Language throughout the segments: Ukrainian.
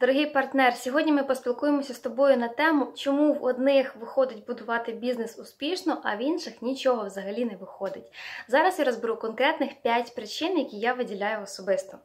Дорогий партнер, сьогодні ми поспілкуємося з тобою на тему, чому в одних виходить будувати бізнес успішно, а в інших нічого взагалі не виходить. Зараз я розберу конкретних 5 причин, які я виділяю особисто.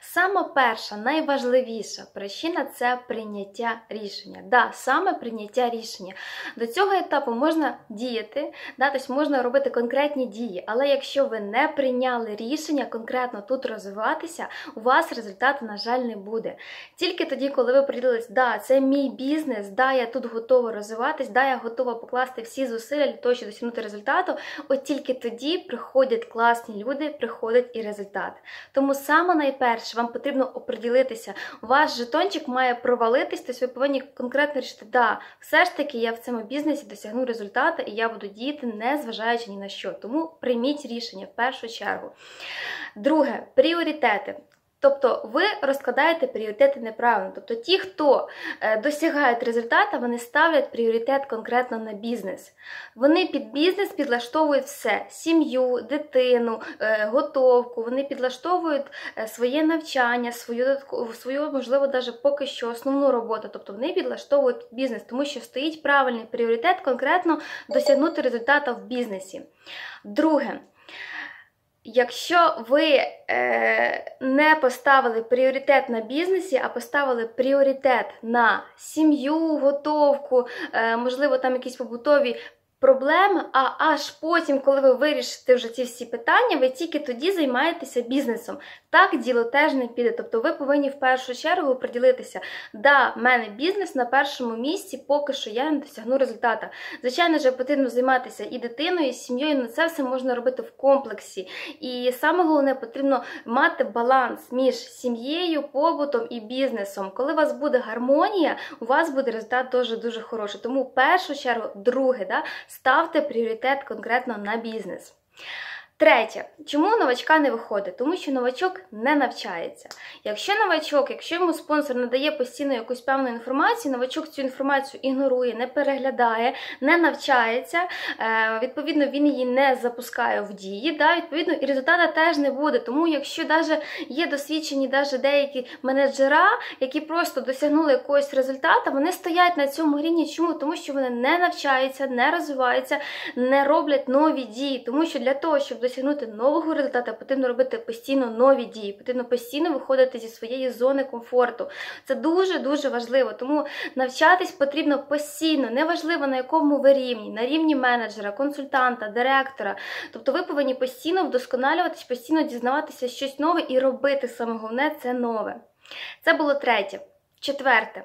Сама перша, найважливіша причина це прийняття рішення. Да, саме прийняття рішення. До цього етапу можна діяти, да, тобто можна робити конкретні дії, але якщо ви не прийняли рішення конкретно тут розвиватися, у вас результату, на жаль, не буде. Тільки тоді, коли ви приділились, да, це мій бізнес, да, я тут готова розвиватись, да, я готова покласти всі зусилля для того, щоб досягнути результату, от тільки тоді приходять класні люди, приходить і результат. Тому саме найперше вам потрібно оприділитися, ваш жетончик має провалитись, тобто ви повинні конкретно рішити, да, все ж таки я в цьому бізнесі досягну результату і я буду діяти, не зважаючи ні на що. Тому прийміть рішення в першу чергу. Друге пріоритети. Тобто ви розкладаєте пріоритети неправильно. Тобто ті, хто е, досягають результату, вони ставлять пріоритет конкретно на бізнес. Вони під бізнес підлаштовують все: сім'ю, дитину, е, готовку, вони підлаштовують е, своє навчання, свою, свою, можливо, навіть поки що основну роботу. Тобто вони підлаштовують бізнес, тому що стоїть правильний пріоритет конкретно досягнути результату в бізнесі. Друге. Якщо ви е, не поставили пріоритет на бізнесі, а поставили пріоритет на сім'ю, готовку, е, можливо, там якісь побутові проблеми, а аж потім, коли ви вирішите вже ці всі питання, ви тільки тоді займаєтеся бізнесом. Так діло теж не піде. Тобто ви повинні в першу чергу приділитися, да, в мене бізнес на першому місці, поки що я не досягну результата. Звичайно ж, потрібно займатися і дитиною, і сім'єю, але це все можна робити в комплексі. І саме головне, потрібно мати баланс між сім'єю, побутом і бізнесом. Коли у вас буде гармонія, у вас буде результат дуже дуже хороший. Тому в першу чергу, друге, да, ставте пріоритет конкретно на бізнес. Третє, чому новачка не виходить? Тому що новачок не навчається. Якщо новачок, якщо йому спонсор надає постійно якусь певну інформацію, новачок цю інформацію ігнорує, не переглядає, не навчається, е, відповідно, він її не запускає в дії. Да, Відповідно, і результату теж не буде. Тому, якщо навіть є досвідчені навіть деякі менеджера, які просто досягнули якогось результату, вони стоять на цьому рівні. Чому? Тому що вони не навчаються, не розвиваються, не роблять нові дії, тому що для того, щоб досягнути нового результату, потрібно робити постійно нові дії, потрібно постійно виходити зі своєї зони комфорту. Це дуже-дуже важливо. Тому навчатись потрібно постійно, неважливо на якому ви рівні, на рівні менеджера, консультанта, директора. Тобто ви повинні постійно вдосконалюватись, постійно дізнаватися щось нове і робити саме головне це нове. Це було третє. Четверте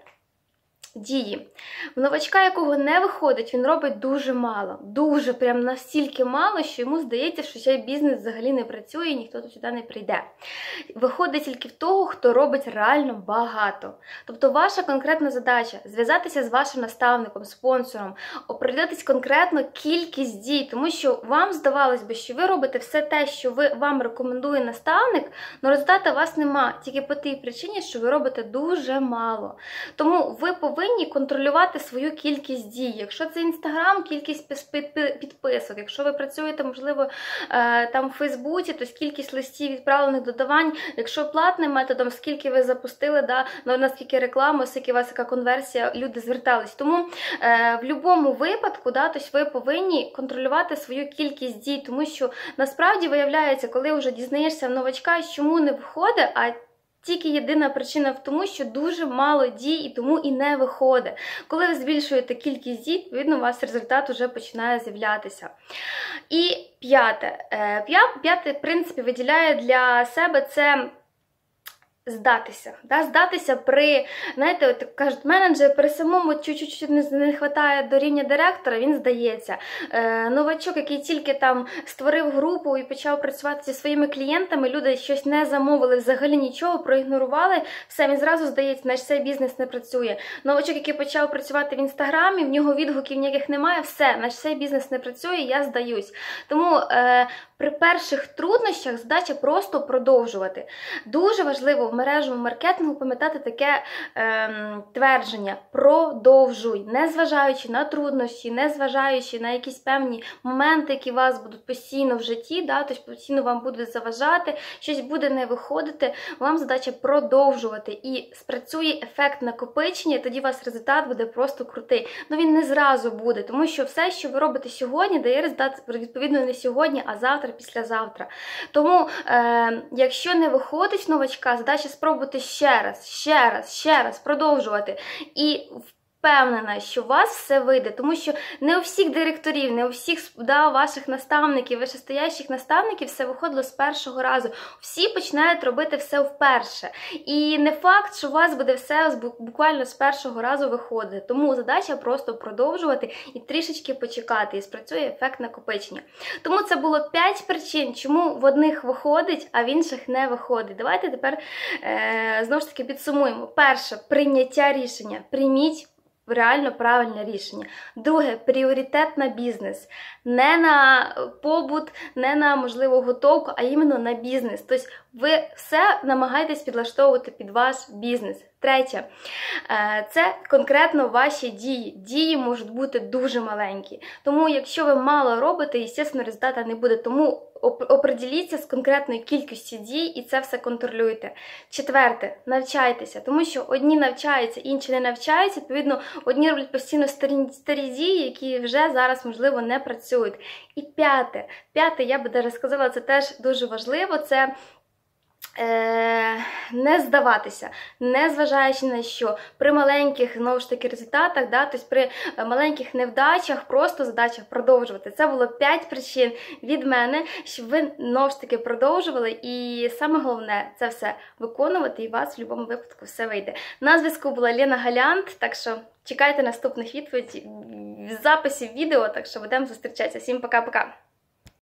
дії. В новачка, якого не виходить, він робить дуже мало. Дуже прям настільки мало, що йому здається, що цей бізнес взагалі не працює і ніхто тут сюди не прийде. Виходить тільки в того, хто робить реально багато. Тобто, ваша конкретна задача зв'язатися з вашим наставником, спонсором, оприділитись конкретно кількість дій, тому що вам здавалось би, що ви робите все те, що ви вам рекомендує наставник, але результату у вас нема. Тільки по тій причині, що ви робите дуже мало. Тому ви повинні повинні контролювати свою кількість дій. Якщо це інстаграм, кількість підписок. Якщо ви працюєте, можливо, е, там в Фейсбуці, то кількість листів відправлених додавань. Якщо платним методом, скільки ви запустили, да, ну, наскільки реклами, скільки у вас яка конверсія, люди звертались. Тому е, в будь-якому випадку да, тобто ви повинні контролювати свою кількість дій, тому що насправді виявляється, коли вже дізнаєшся в новачка, чому не виходить, а тільки єдина причина в тому, що дуже мало дій і тому і не виходить. Коли ви збільшуєте кількість дій, відповідно, у вас результат вже починає з'являтися. І п'яте, е, п'яте, в принципі, виділяє для себе це здатися. Да? Здатися при, знаєте, от кажуть, менеджер при самому чуть-чуть не, вистачає до рівня директора, він здається. Е, Новачок, який тільки там створив групу і почав працювати зі своїми клієнтами, люди щось не замовили, взагалі нічого, проігнорували, все, він зразу здається, значить цей бізнес не працює. Новачок, який почав працювати в інстаграмі, в нього відгуків ніяких немає, все, значить цей бізнес не працює, я здаюсь. Тому е, При перших труднощах задача просто продовжувати. Дуже важливо в мережевому маркетингу пам'ятати таке ем, твердження: продовжуй, незважаючи на труднощі, незважаючи на якісь певні моменти, які вас будуть постійно в житті, да, тобто постійно вам будуть заважати, щось буде не виходити. Вам задача продовжувати і спрацює ефект накопичення, тоді у вас результат буде просто крутий. Ну він не зразу буде, тому що все, що ви робите сьогодні, дає результат відповідно не сьогодні, а завтра, післязавтра. Тому, е, якщо не виходить новачка, задача спробувати ще раз, ще раз, ще раз продовжувати. І впевнена, що у вас все вийде, тому що не у всіх директорів, не у всіх да, ваших наставників, вищестоящих наставників все виходило з першого разу. Всі починають робити все вперше. І не факт, що у вас буде все буквально з першого разу виходити. Тому задача просто продовжувати і трішечки почекати, і спрацює ефект накопичення. Тому це було 5 причин, чому в одних виходить, а в інших не виходить. Давайте тепер е, знову ж таки підсумуємо. Перше прийняття рішення. Прийміть реально правильне рішення. Друге, пріоритет на бізнес. Не на побут, не на можливо готовку, а іменно на бізнес. Тобто ви все намагаєтесь підлаштовувати під ваш бізнес. Третє, е, це конкретно ваші дії. Дії можуть бути дуже маленькі. Тому, якщо ви мало робите, звісно, результату не буде. Тому оприділіться з конкретною кількістю дій і це все контролюйте. Четверте, навчайтеся, тому що одні навчаються, інші не навчаються. Відповідно, одні роблять постійно старі, старі дії, які вже зараз, можливо, не працюють. І п'яте, п'яте, я би даже сказала, це теж дуже важливо. Це не здаватися, не зважаючи на що, при маленьких знову ж таки результатах, да, тобто при маленьких невдачах, просто задача продовжувати. Це було 5 причин від мене, щоб ви знову ж таки продовжували. І саме головне це все виконувати, і у вас в будь-якому випадку все вийде. На зв'язку була Лена Галянт, так що чекайте наступних відповідей в записі відео, так що будемо зустрічатися. Всім пока-пока!